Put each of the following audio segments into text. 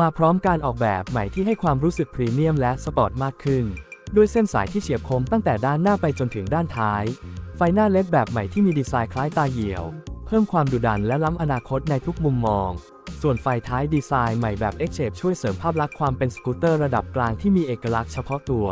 มาพร้อมการออกแบบใหม่ที่ให้ความรู้สึกพรีเมียมและสปอร์ตมากขึ้น ด้วยเส้นสายที่เฉียบคมตั้งแต่ด้านหน้าไปจนถึงด้านท้าย ไฟหน้าเลดแบบใหม่ที่มีดีไซน์คล้ายตาเหี่ยว เพิ่มความดุดันและล้ำอนาคตในทุกมุมมอง ส่วนไฟท้ายดีไซน์ใหม่แบบ X-Shape ช่วยเสริมภาพลักษณ์ความเป็นสกูตเตอร์ระดับกลางที่มีเอกลักษณ์เฉพาะตัว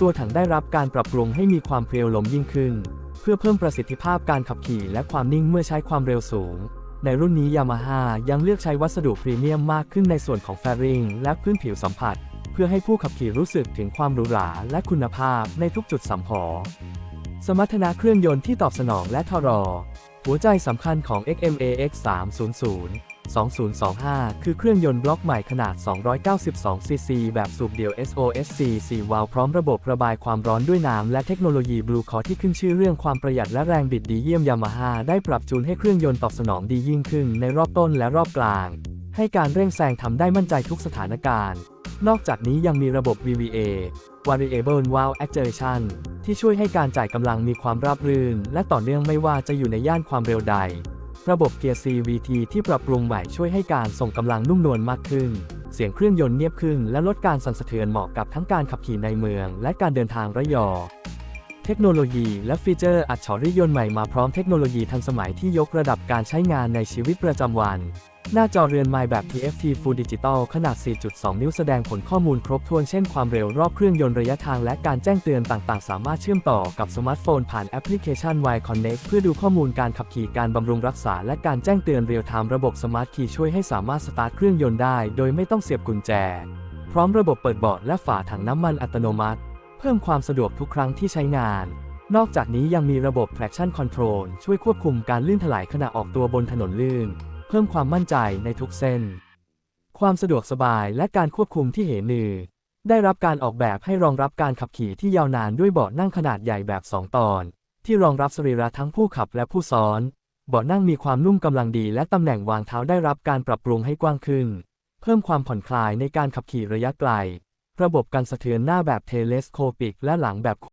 ตัวถังได้รับการปรับปรุงให้มีความเพรียวลมยิ่งขึ้น เพื่อเพิ่มประสิทธิภาพการขับขี่และความนิ่งเมื่อใช้ความเร็วสูง ในรุ่นนี้ยามาฮ่ายังเลือกใช้วัสดุพรีเมียมมากขึ้นในส่วนของแฟริงและพื้นผิวสัมผัส เพื่อให้ผู้ขับขี่รู้สึกถึงความหรูหราและคุณภาพในทุกจุดสัมผัสสมรรถนะเครื่องยนต์ที่ตอบสนองและทรอ หัวใจสำคัญของ XMAX 300 2025 คือเครื่องยนต์บล็อกใหม่ขนาด 292 ซีซี แบบสูบเดี่ยว SOSC 4 วาล์วพร้อมระบบระบายความร้อนด้วยน้ำและเทคโนโลยีบลูคอที่ขึ้นชื่อเรื่องความประหยัดและแรงบิดดีเยี่ยมยามาฮ่าได้ปรับจูนให้เครื่องยนต์ตอบสนองดียิ่งขึ้นในรอบต้นและรอบกลาง ให้การเร่งแซงทำได้มั่นใจทุกสถานการณ์ นอกจากนี้ยังมีระบบ VVA Variable Valve Actuation ที่ช่วยให้การจ่ายกำลังมีความราบรื่น และต่อเนื่องไม่ว่าจะอยู่ในย่านความเร็วใด ระบบเกียร์ CVT ที่ปรับปรุงใหม่ช่วยให้การส่งกำลังนุ่มนวลมากขึ้น เสียงเครื่องยนต์เงียบขึ้นและลดการสั่นสะเทือนเหมาะกับทั้งการขับขี่ในเมือง และการเดินทางระยอ เทคโนโลยีและฟีเจอร์อัจฉริยนต์ใหม่มาพร้อมเทคโนโลยีทันสมัยที่ยกระดับการใช้งานในชีวิตประจำวัน หน้าจอเรือนไม้แบบ TFT Full Digital ขนาด 4.2 นิ้วแสดงผลข้อมูลครบถ้วนเช่นความเร็วรอบเครื่องยนต์ระยะทางและการแจ้งเตือนต่างๆ สามารถเชื่อมต่อกับสมาร์ทโฟนผ่านแอปพลิเคชัน Y Connect เพื่อดูข้อมูลการขับขี่การบำรุงรักษา และการแจ้งเตือนเรียลไทม์ระบบสมาร์ทคีย์ช่วยให้สามารถสตาร์ทเครื่องยนต์ได้ โดยไม่ต้องเสียบกุญแจ พร้อมระบบเปิดเบาะและฝาถังน้ำมันอัตโนมัติ เพิ่มความสะดวกทุกครั้งที่ใช้งานนอกจากนี้ยังมีระบบ traction control ช่วยควบคุมการลื่นถลายขณะออกตัวบนถนนลื่น พิ่มความมั่นใจในทุกเส้น ความสะดวกสบายและการควบคุมที่เหนือได้รับการออกแบบให้รองรับการขับขี่ที่ยาวนานด้วยเบาะนั่งขนาดใหญ่แบบ 2 ตอน ที่รองรับสรีระทั้งผู้ขับและผู้ซ้อน เบาะนั่งมีความนุ่มกำลังดีและตำแหน่งวางเท้าได้รับการปรับปรุงให้กว้างขึ้น เพิ่มความผ่อนคลายในการขับขี่ระยะไกล ระบบกันสะเทือนหน้าแบบเทเลสโคปิกและหลังแบบ